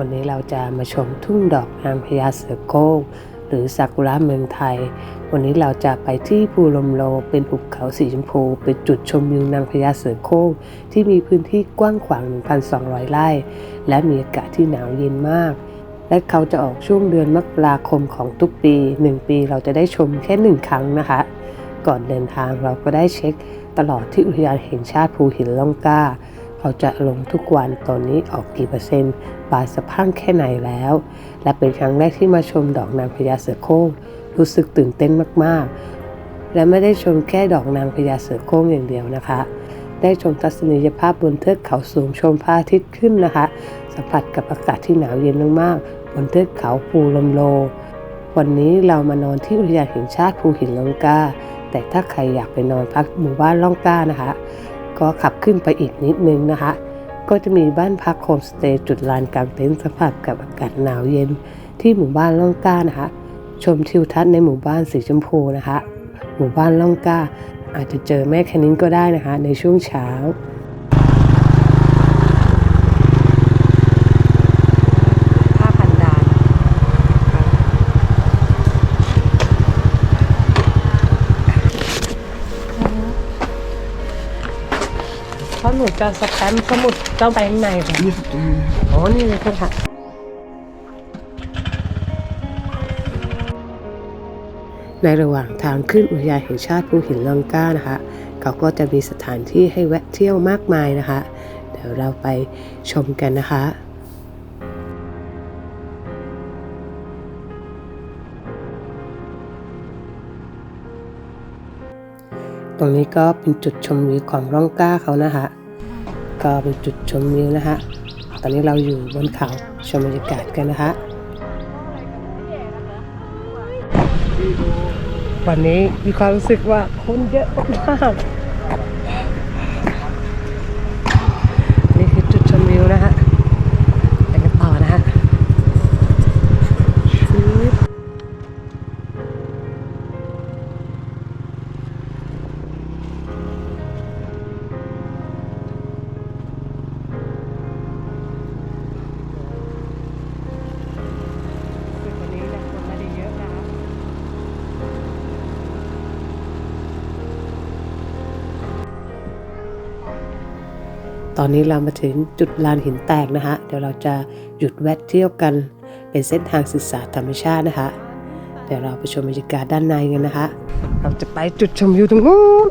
วันนี้เราจะมาชมทุ่งดอกนางพญาเสือโคร่งหรือซากุระเมืองไทย วันนี้เราจะไปที่ภูลมโลเป็นหุบเขาสีชมพู เป็นจุดชมวิวนางพญาเสือโคร่งที่มีพื้นที่กว้างขวาง 1,200 ไร่ และมีอากาศที่หนาวเย็นมาก และเขาจะออกช่วงเดือนมกราคมของทุกปี 1 ปีเราจะได้ชมแค่1ครั้งนะคะ ก่อนเดินทางเราก็ได้เช็คตลอดที่อุทยานแห่งชาติภูหินล่องกล้า เขาจะลงทุกวันตอนนี้ออกกี่เปอร์เซ็นต์บานสะพั่งแค่ไหนแล้ว และเป็นครั้งแรกที่มาชมดอกนางพญาเสือโคร่งรู้สึกตื่นเต้นมากๆ และไม่ได้ชมแค่ดอกนางพญาเสือโคร่งอย่างเดียวนะคะ ได้ชมทัศนียภาพบนเทือกเขาสูงชมพระอาทิตย์ขึ้นนะคะ สัมผัสกับอากาศที่หนาวเย็นมากๆ บนเทือกเขาภูลมโล วันนี้เรามานอนที่อุทยานแห่งชาติภูหินล่องกาแต่ถ้าใครอยากไปนอนพักหมู่บ้านล่องกล้านะคะ ก็ขับขึ้นไปอีกนิดนึงนะคะ ก็จะมีบ้านพักโฮมสเตย์จุดลานกลางเต็นท์สัมผัสกับอากาศหนาวเย็น ที่หมู่บ้านล่องก้านะคะ ชมทิวทัศน์ในหมู่บ้านสีชมพูนะคะ หมู่บ้านล่องก้า อาจจะเจอแม่แคนิ้งก็ได้นะคะ ในช่วงเช้า จะสแตมป์สมุดเจ้าไปข้างในค่ะนี่ตรงนี้อ๋อ นี่เลยค่ะ ในระหว่างทางขึ้นอุทยานแห่งชาติภูหินล่องกล้านะคะ เขาก็จะมีสถานที่ให้แวะเที่ยวมากมายนะคะ เดี๋ยวเราไปชมกันนะคะตรงนี้ก็เป็นจุดชมวิวของร่องกล้าเขานะคะ ก็เป็นจุดชมวิวนะคะตอนนี้เราอยู่บนเขาชมบรรยากาศกันนะคะวันนี้มีความรู้สึกว่าคนเยอะมาก อนนี้เรามาถึงจุดลานหินแตกนะคะเดี๋ยวเราจะหยุดแวะเที่ยวกันเป็นเส้นทางศึกษาธรรมชาตินะคะเดี๋ยวเราไปชมบรรยากาศด้านในกันนะคะ เราจะไปจุดชมวิวตรงนู้น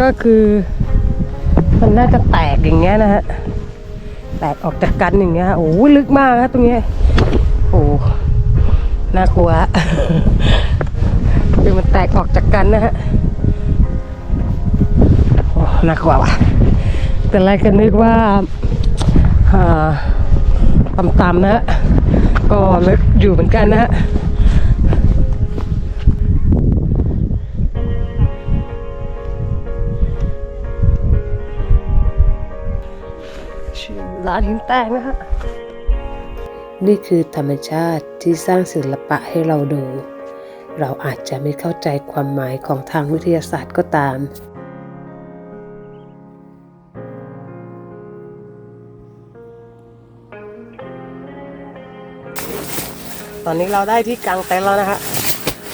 ก็คือมันน่าจะแตกอย่างเงี้ยนะฮะ แตกออกจากกันอย่างเงี้ยโอ้ลึกมากครับตรงเนี้ยโอ้น่ากลัวคือมันแตกออกจากกันนะฮะ น่ากลัวว่ะแต่แรกก็นึกว่าอ่าต่ำๆนะฮะก็ลึกอยู่เหมือนกันนะฮะชื่อร้านหินแตกนะฮะนี่คือธรรมชาติที่สร้างศิลปะให้เราดู เราอาจจะไม่เข้าใจความหมายของทางวิทยาศาสตร์ก็ตาม อนนี้เราได้ที่กลางเต็นท์แล้วนะฮะ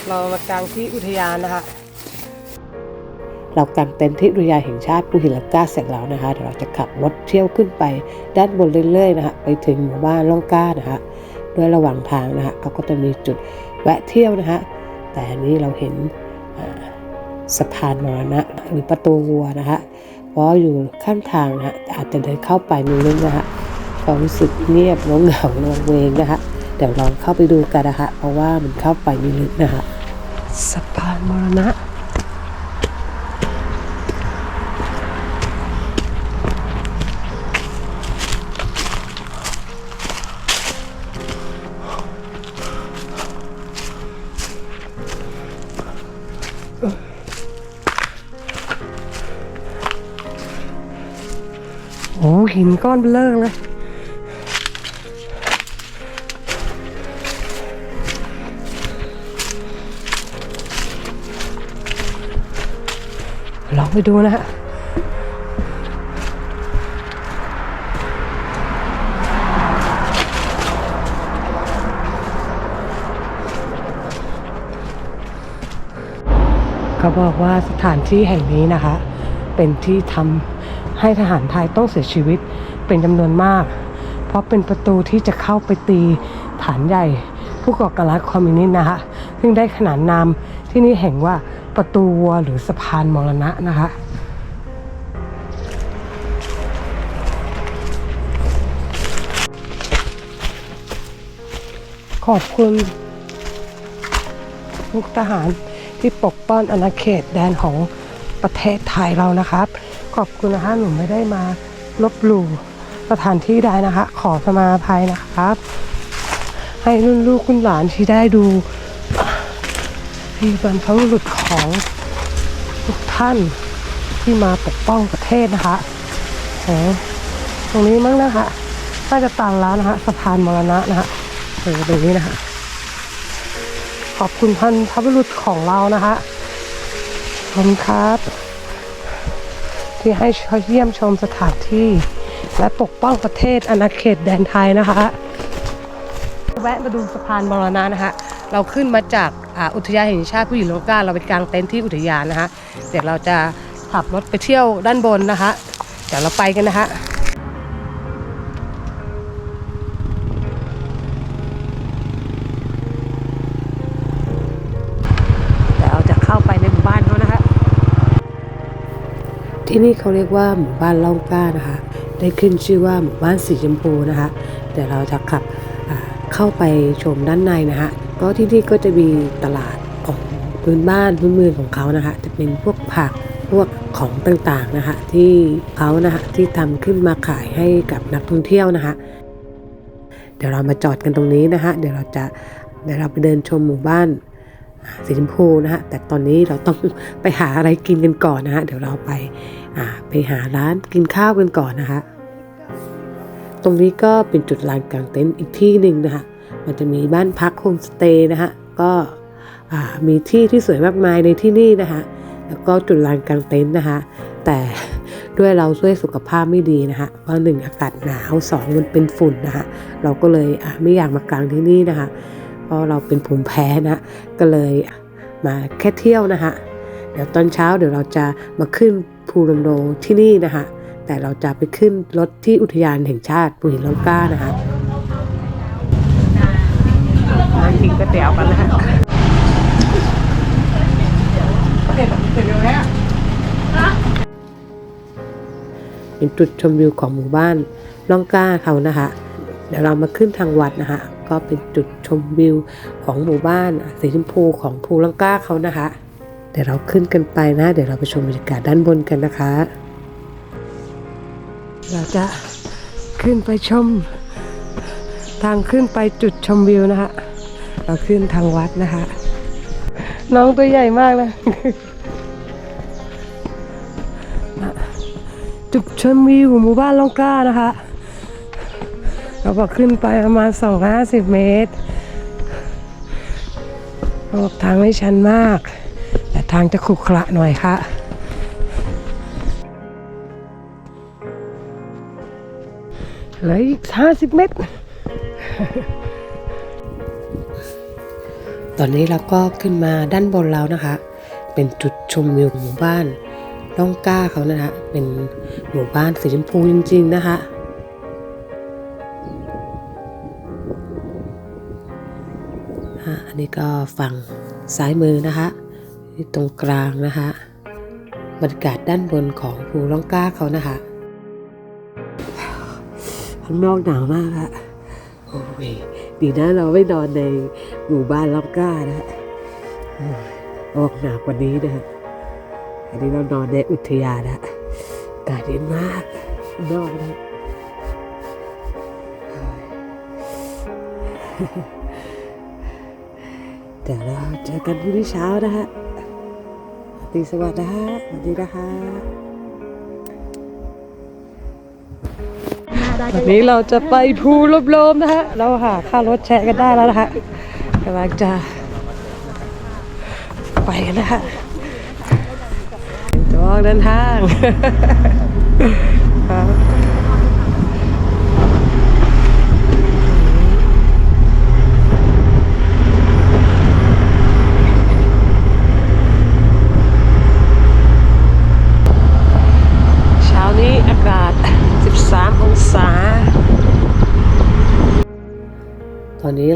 เรามากลางที่อุทยานนะคะเรากางเต็นท์ที่อุทยานแห่งชาติภูหินลังกาเสร็จแล้วนะคะเดี๋ยวเราจะขับรถเที่ยวขึ้นไปด้านบนเรื่อยๆนะคะไปถึงหมู่บ้านล่องก้านะคะด้วยระหว่างทางนะคะเขาก็จะมีจุดแวะเที่ยวนะคะแต่อันนี้เราเห็นสะพานมรณะหรือประตูวัวนะคะเพราะอยู่ข้างทางนะคะอาจจะเดินเข้าไปนิดนึงนะคะก็รู้สึกเงียบเหงาๆงงเวงนะคะ เดี๋ยวลองเข้าไปดูกันนะคะเพราะว่ามันเข้าไปไม่ลึกนะคะสะพานมรณะโอ้หินก้อนเบลอเลย ไปดูนะเขาบอกว่าสถานที่แห่งนี้นะคะ เป็นที่ทำให้ทหารไทยต้องเสียชีวิตเป็นจำนวนมาก เพราะเป็นประตูที่จะเข้าไปตีฐานใหญ่ ผู้ก่อการร้ายคอมมิวนิสต์นะคะ ซึ่งได้ขนานนามที่นี่แห่งว่า ประตูวัวหรือสะพานมรณะนะคะ ขอบคุณทุกทหารที่ปกป้องอาณาเขตแดนของประเทศไทยเรานะครับ ขอบคุณนะคะหนูไม่ได้มาลบหลู่สถานที่ใดนะคะ ขอสมาภัยนะครับ ให้รุ่นลูกคุณหลานที่ได้ดู ที่บรรพบุรุษของทุกท่านที่มาปกป้องประเทศนะคะโอ้ตรงนี้มั้งนะคะน่าจะตันแล้วนะคะสะพานมรณะนะคะเออตรงนี้นะคะขอบคุณพันธบุรุษของเรานะคะขอบคุณครับ ที่ให้เยี่ยมชมสถานที่ และปกป้องประเทศอาณาเขตแดนไทยนะคะ แวะมาดูสะพานมรณะนะคะ เราขึ้นมาจาก อุทยานแห่งชาติผู้หญิงโลกาเราไปกางเต็นท์ที่อุทยานนะคะเดี๋ยวเราจะขับรถไปเที่ยวด้านบนนะคะเดี๋ยวเราไปกันนะคะเดี๋ยวเราจะเข้าไปในหมู่บ้านเขานะคะที่นี่เขาเรียกว่าหมู่บ้านล่องกล้านะคะ ได้ขึ้นชื่อว่าหมู่บ้านสีชมพูนะคะเดี๋ยวเราจะขับเข้าไปชมด้านในนะคะ ก็ที่นี่ก็จะมีตลาดของพื้นบ้านพื้นเมืองของเขานะคะ จะเป็นพวกผักพวกของต่างๆนะคะ ที่เขานะคะที่ทำขึ้นมาขายให้กับนักท่องเที่ยวนะคะ เดี๋ยวเรามาจอดกันตรงนี้นะคะ เดี๋ยวเราจะเดี๋ยวเราไปเดินชมหมู่บ้านสีชมพูนะฮะแต่ตอนนี้เราต้องไปหาอะไรกินกันก่อนนะฮะเดี๋ยวเราไปไปหาร้านกินข้าวกันก่อนนะคะ ตรงนี้ก็เป็นจุดลานกลางเต็นท์อีกที่หนึ่งนะคะ มันจะมีบ้านพักโฮมสเตย์นะคะก็มีที่ที่สวยมากมายในที่นี่นะคะแล้วก็จุดลานกลางเต็นท์นะคะ แต่ด้วยเราช่วยสุขภาพไม่ดีนะคะเพราะหนึ่งอากาศหนาวสองมันเป็นฝุ่นนะคะเราก็เลยไม่อยากมากลางที่นี่นะคะเพราะเราเป็นภูมิแพ้นะก็เลยมาแค่เที่ยวนะคะเดี๋ยวตอนเช้าเดี๋ยวเราจะมาขึ้นภูลมโลที่นี่นะคะแต่เราจะไปขึ้นรถที่อุทยานแห่งชาติภูหินร่องกล้านะคะมา กินก๋วยเตี๋ยวกันนะคะเป็นจุดชมวิวของหมู่บ้านล่องกล้าเขานะคะเดี๋ยวเรามาขึ้นทางวัดนะคะก็เป็นจุดชมวิวของหมู่บ้านสีชมพูของภูลังก้าเขานะคะ เดี๋ยวเราขึ้นกันไปนะ เดี๋ยวเราไปชมบรรยากาศด้านบนกันนะคะ เราจะขึ้นไปชม ทางขึ้นไปจุดชมวิวนะคะ เราขึ้นทางวัดนะคะ น้องตัวใหญ่มากนะจุดชมวิวหมู่บ้านล่องกล้านะคะ เราบอกขึ้นไปประมาณ 250 เมตรเขาบอกทางไม่ชันมาก แต่ทางจะขรุขระหน่อยค่ะเหลืออีก 50 เมตร ตอนนี้เราก็ขึ้นมาด้านบนแล้วนะคะ เป็นจุดชมวิวหมู่บ้านล่องก้าเขานะคะเป็นหมู่บ้านสีชมพูจริงๆนะคะอะอันนี้ก็ฝั่งซ้ายมือนะคะที่ตรงกลางนะคะบรรยากาศด้านบนของภูล่องก้าเขานะคะข้างนอกหนาวมากอะโอ้ย ดีนะเราไม่นอนในหมู่บ้านล่องกล้านะโอ้ยออกหนาวกว่านี้นะฮะอันนี้เรานอนในอุทยานนะอากาศเย็นมากนอกนะเดี๋ยวเราเจอกันพรุ่งนี้เช้านะฮะสวัสดีสวัสดีนะฮะสวัสดีนะคะ วันนี้เราจะไปภูลมลมนะฮะเราหาค่ารถแชร์กันได้แล้วนะฮะกำลังจะไปกันนะฮะจออกเดินทาง ครั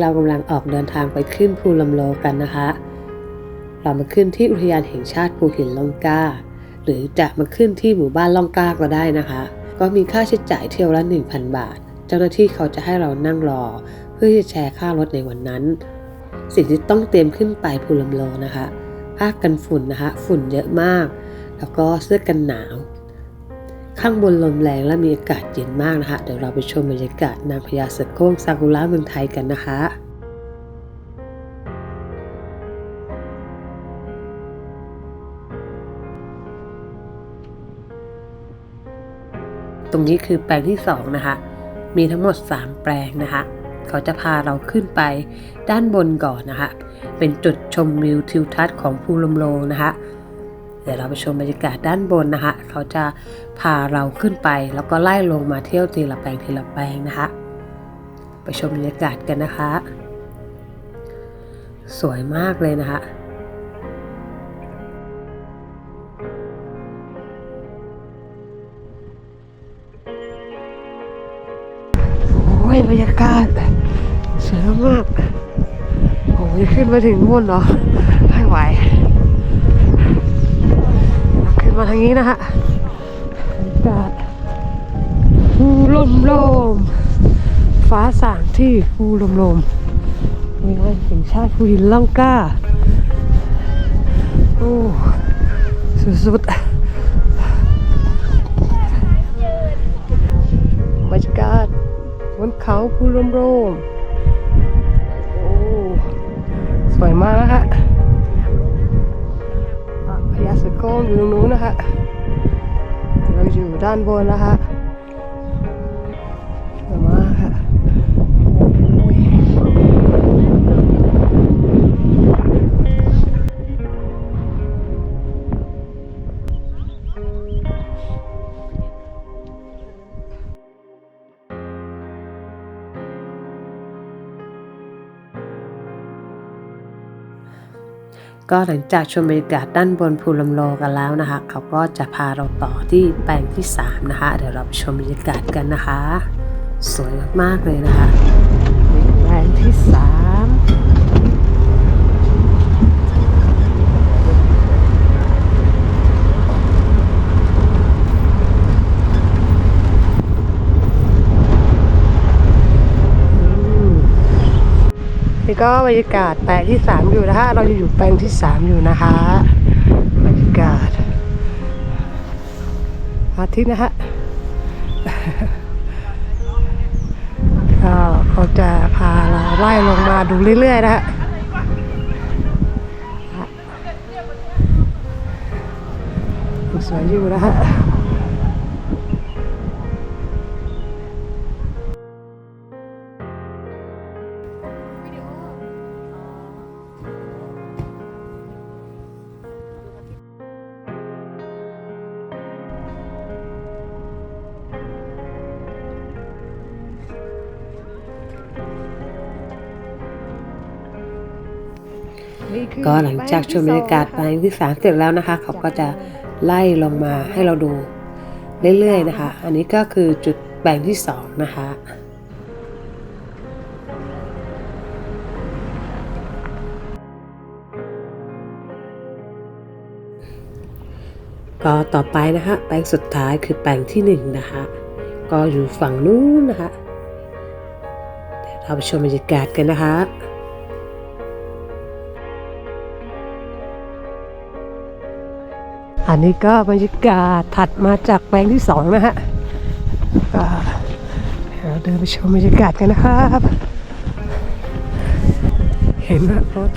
บ กำลัง ออกเดินทางไปขึ้นภูลำโลกันนะคะ เรามาขึ้นที่อุทยานแห่งชาติภูหินล่องกล้า หรือจะมาขึ้นที่หมู่บ้านล่องกล้าก็ได้นะคะ ก็มีค่าใช้จ่ายเที่ยวละ 1,000 บาท เจ้าหน้าที่เขาจะให้เรานั่งรอ เพื่อจะแชร์ค่ารถในวันนั้น สิ่งที่ต้องเตรียมขึ้นไปภูลำโลนะคะผ้ากันฝุ่นนะคะ ฝุ่นเยอะมาก แล้วก็เสื้อกันหนาว ข้างบนลมแรงและมีอากาศเย็นมากนะคะ เดี๋ยวเราไปชมบรรยากาศนางพญาเสือโคร่งซากุระเมืองไทยกันนะคะ ตรงนี้คือแปลงที่2นะคะ มีทั้งหมด 3 แปลงนะคะ เขาจะพาเราขึ้นไปด้านบนก่อนนะคะ เป็นจุดชมวิวทิวทัศน์ของภูลมโลนะคะ เดี๋ยวเราไปชมบรรยากาศด้านบนนะคะ เขาจะพาเราขึ้นไปแล้วก็ไล่ลงมาเที่ยวทีละแปลงทีละแปลงนะคะ ไปชมบรรยากาศกันนะคะ สวยมากเลยนะคะ บรรยากาศสวยมากโอ้ยขึ้นมาถึงบนเหรอไม่ไหวขึ้นมาทางนี้นะฮะบรรยากาศภูลมลมฟ้าสางที่ภูลมลมมีงานแห่งชาติภูหินล่องก้าโอ้สุดๆ เขาภูร่มโรมโอ้สวยมากนะฮะอะพญาเสือโคร่งอยู่ตรงนู้นนะฮะเราอยู่ด้านบนนะฮะ ก็หลังจากชมบรรยากาศด้านบนภูลมโลกันแล้วนะคะ เขาก็จะพาเราต่อที่แปลงที่ 3 นะคะ เดี๋ยวเราไปชมบรรยากาศกันนะคะ สวยมากๆเลยนะคะแปลงที่ 3 นี่ ก็บรรยากาศแปลงที่3อยู่นะคะเราจะอยู่แปลงที่3อยู่นะคะบรรยากาศอาทิตย์นะฮะก็เขาจะพาเราไล่ลงมาดูเรื่อยๆนะฮะสวยอยู่นะฮะ ก็หลังจากชมบรรยากาศแปลงที่สามเสร็จแล้วนะคะ เขาก็จะไล่ลงมาให้เราดูเรื่อยๆนะคะ อันนี้ก็คือจุดแปลงที่สองนะคะก็ต่อไปนะคะแปลงสุดท้ายคือแปลงที่หนึ่งนะคะก็อยู่ฝั่งนู้นนะคะเดี๋ยวเราไปชมบรรยากาศกันนะคะ อันนี้ก็บรรยากาศถัดมาจากแปลงที่สองนะฮะก็เราเดินไปชมบรรยากาศกันนะครับ เห็นว่ารถ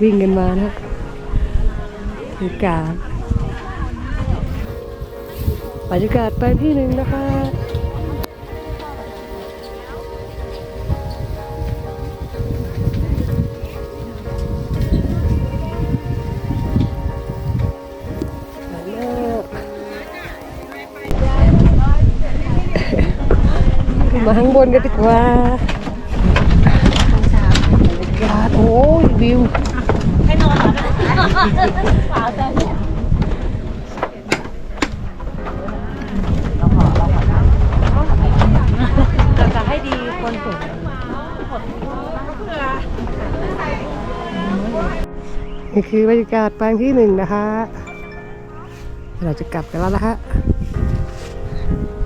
วิ่งกันมานะบรรยากาศบรรยากาศแปลงที่หนึ่งนะคะ นกันดีกว่าบรรยากาศโอ้ยวิวให้นอนหลับนะนี่คือบรรยากาศแปลงที่หนึ่งนะคะ เราจะกลับกันแล้วนะคะ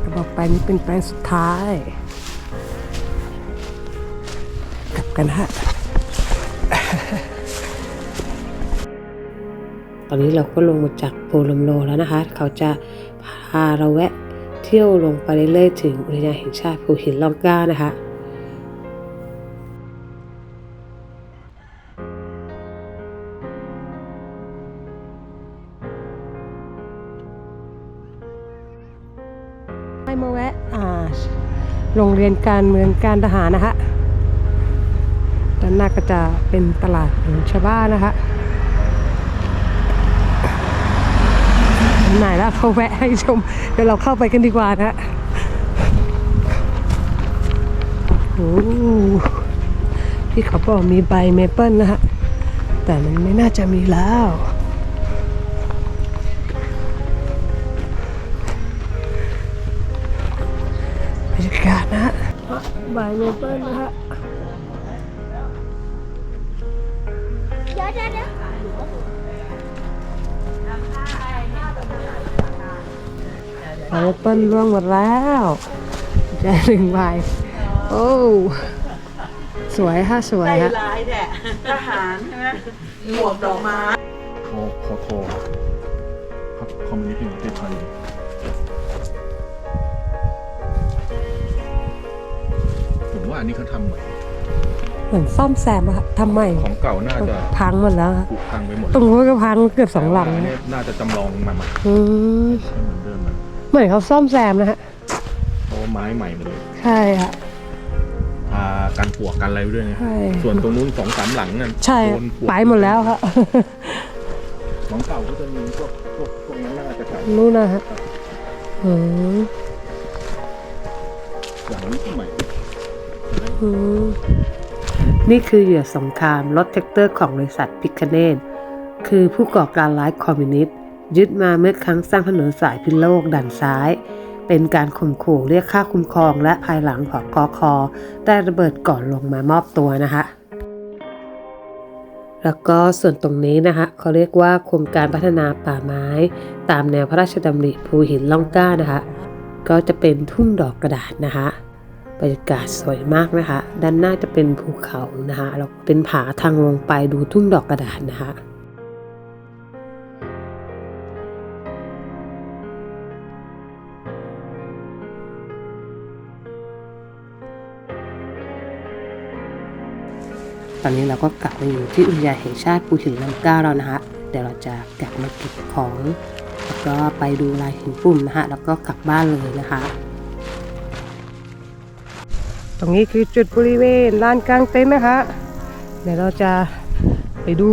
กระบอกแปลงนี้เป็นแปลงสุดท้าย กลับกันฮะ ตอนนี้เราก็ลงมาจากโพลมโลแล้วนะคะ เขาจะพาเราแวะเที่ยวลงไปเรื่อยๆถึงอุทยานแห่งชาติภูหินล่องกล้านะคะให้มาแวะอ่าโรงเรียนการเมืองการทหารนะคะ ด้านหน้าก็จะเป็นตลาดของชาวบ้านนะคะไหนแล้วเขาแวะให้ชม เดี๋ยวเราเข้าไปกันดีกว่านะโอ้ที่เขาบอกมีใบเมเปิลนะฮะ แต่มันไม่น่าจะมีแล้วบรรยากาศนะฮะบ่ายเมเปิลนะฮะ บ่ายเมเปิลร่วงหมดแล้วใจหนึ่งใบโอ้สวยฮะสวยฮะร้ายแหละทหารใช่ไหมหมวกดอกไม้คอคอทอพรรคคอมมิวนิสต์แห่งประเทศไทยผมว่าอันนี้เขาทำใหม่ เหมือนซ่อมแซมอะทำใหม่ ของเก่าน่าจะพังหมดแล้วฮะผุพังไปหมดตรงนู้นก็พังเกือบสองหลัง แต่ว่าอันนี้น่าจะจำลองมาใหม่อืม ให้เหมือนเดิ มนะเหมือนเขาซ่อมแซมนะฮะเพราะว่าไม้ใหม่หมดเลยใช่ฮะพากันปวกกันอะไรไว้ด้วยนะใช่ ส่วนตรงนู้นสองสามหลังนั่นใช่โดนปวกไปหมดแล้วฮะของเก่าก็จะมีพวกพวกพวกนั้นน่าจะเก่านู่นนะฮะอืมอย่างนี้ที่ใหม่ อืม นี่คือเหยื่อสงครามรถแท็กเตอร์ของบริษัทพิคเนตคือผู้ก่อการร้ายคอมมิวนิสต์ ยึดมาเมื่อครั้งสร้างถนนสายพิษโลกด่านซ้าย เป็นการข่มขู่เรียกค่าคุ้มครอง และภายหลังของกอคอได้ระเบิดก่อนลงมามอบตัวนะคะแล้วก็ส่วนตรงนี้นะคะเขาเรียกว่าโครงการพัฒนาป่าไม้ ตามแนวพระราชดำริภูหินล่องก้านะคะก็จะเป็นทุ่งดอกกระดาษนะคะบรรยากาศสวยมากนะคะ ด้านหน้าจะเป็นภูเขานะคะแล้วเป็นผาทางลงไปดูทุ่งดอกกระดาษนะคะ อนนี้เราก็กลับมาอยู่ที่อุทยานแห่งชาติภูหินลำก้าแล้วนะคะเดี๋ยวเราจะกลับมาเก็บของ แล้วก็ไปดูลายหินปุ่มนะคะแล้วก็กลับบ้านเลยนะคะ ตรงนี้คือจุดบริเวณลานกลางเต็นท์นะคะ เดี๋ยวเราจะไปดู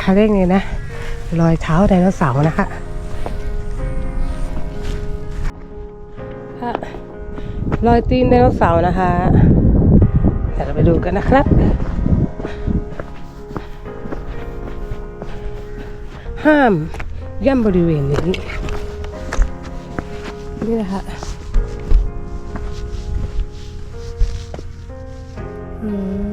คาเร่งเลยนะรอยเท้าไดโนเสาร์นะคะค่ะรอยตีนไดโนเสาร์นะคะ เดี๋ยวเราไปดูกันนะครับ ห้ามย่ำบริเวณนี้ นี่นะคะอืม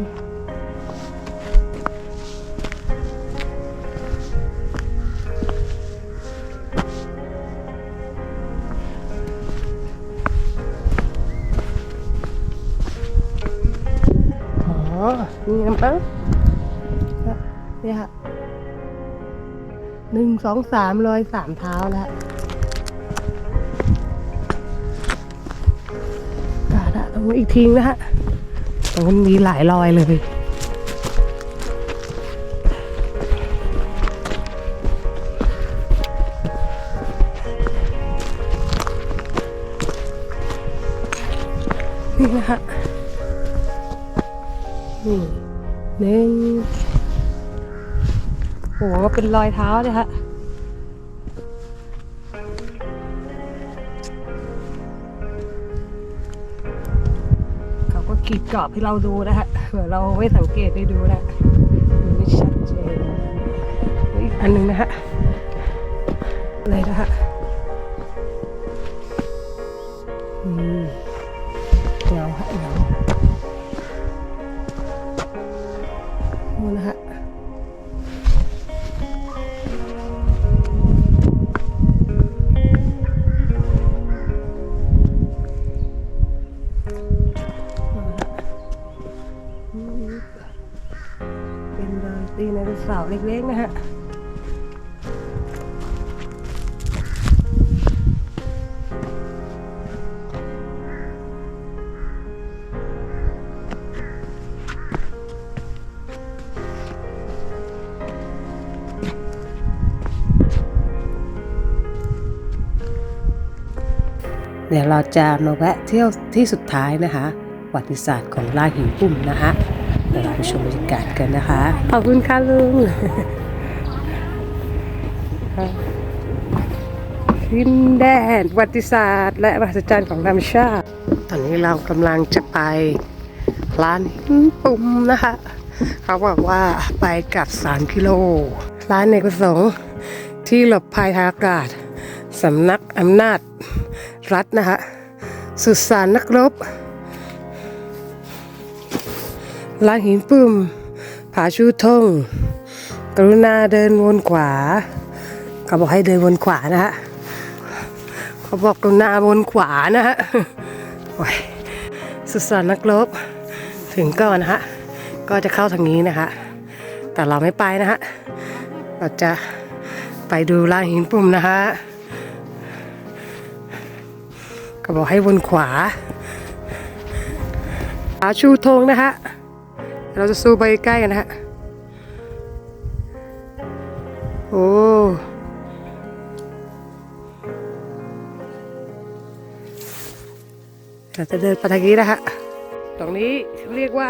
อ๋อนี่นะมั้ง สองสามรอยสามเท้าแล้วกาดะตรงนี้อีกทิ้งนะฮะตรงนี้มีหลายรอยเลยนี่นะฮะนี่หนึ่งโอ้โหเป็นรอยเท้าเลยฮะ ก็ขีดกรอบให้เราดูนะฮะเผื่อเราไม่สังเกตได้ดูนะดูไม่ชัดเจนอีกอันหนึ่งนะฮะเลยนะฮะอืมเงาฮะเงา ดี๋ยวเราจะมาแวะเที่ยวที่สุดท้ายนะคะประวัติศาสตร์ของลาดหินปุ่มนะคะเดี๋ยวเราไปชมบรรยากาศกันนะคะ ขอบคุณค่ะลุงดินแดนประวัติศาสตร์ และมหัศจรรย์ของธรรมชาติ ตอนนี้เรากำลังจะไปร้านหินปุ่มนะคะ เขาบอกว่าไปกลับ 3 กิโล ร้านเอกประสงค์ที่หลบภัยทางอากาศสำนักอำนาจ รัฐนะคะสุสานนักรบร้านหินปุ่ม ผาชูทง กรุณาเดินวนขวา เขาบอกให้เดินวนขวานะฮะเขาบอกกรุณาวนขวานะฮะโอ้ยสุสานนักรบ ถึงก่อนนะฮะ ก็จะเข้าทางนี้นะคะ แต่เราไม่ไปนะฮะ เราจะไปดูร้านหินปุ่มนะฮะ ก็บอกให้วนขวาผาชูธงนะฮะ เราจะซูไปใกล้กันนะฮะ โอ้เราจะเดินไปทางนี้นะฮะ ตรงนี้เรียกว่า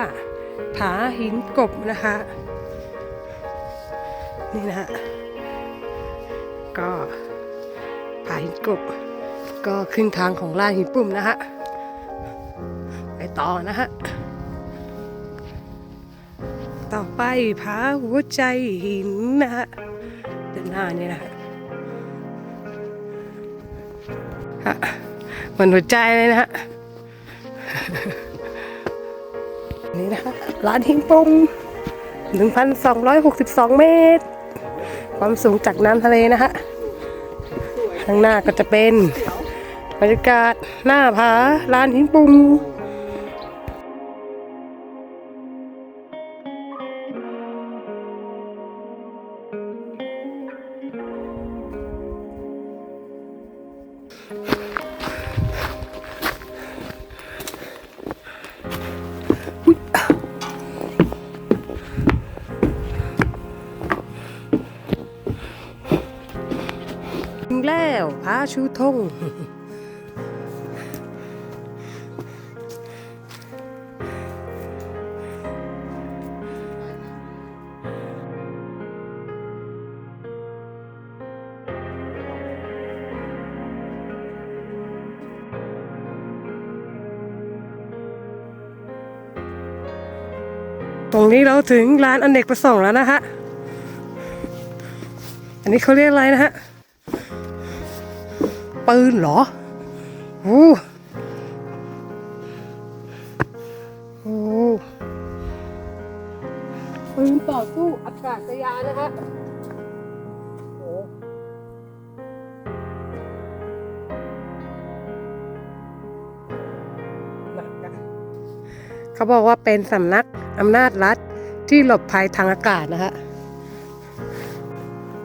ผาหินกบนะคะ นี่นะฮะ ก็ผาหินกบ ก็ขึ้นทางของลาดหินปุ่มนะฮะ ไปต่อนะฮะ ต่อไปผาหัวใจหินนะฮะเดินหน้านี่นะฮะเหมือนหัวใจเลยนะฮะ นี่นะฮะร้านหินปุ่ม1,262 เมตร ความสูงจากน้ำทะเลนะฮะ ข้างหน้าก็จะเป็น บรรยากาศหน้าผาลานหินปุ่มอุ๊ยถึงแล้วผาชูธง ถึงร้านอนเนกประสงค์แล้วนะฮะ อันนี้เขาเรียกอะไรนะฮะ ปืนเหรอโอ้โหปืนต่อสู้อากาศยานนะฮะโอ้หนักอะเขาบอกว่าเป็นสำนักอำนาจรัฐ ที่หลบภัยทางอากาศนะฮะ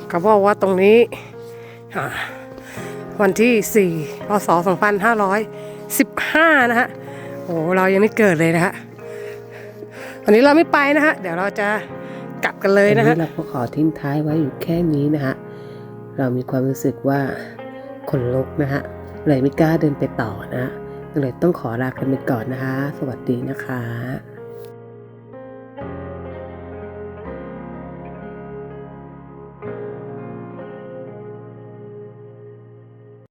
เขาบอกว่าตรงนี้ วันที่4พศ2515 นะฮะโอ้เรายังไม่เกิดเลยนะฮะวันนี้เราไม่ไปนะฮะ เดี๋ยวเราจะกลับกันเลยนะฮะเราก็ขอทิ้งท้ายไว้อยู่แค่นี้นะฮะ เรามีความรู้สึกว่าขนลุกนะฮะ เลยไม่กล้าเดินไปต่อนะฮะก็เลยต้องขอลากันไปก่อนนะคะ สวัสดีนะคะ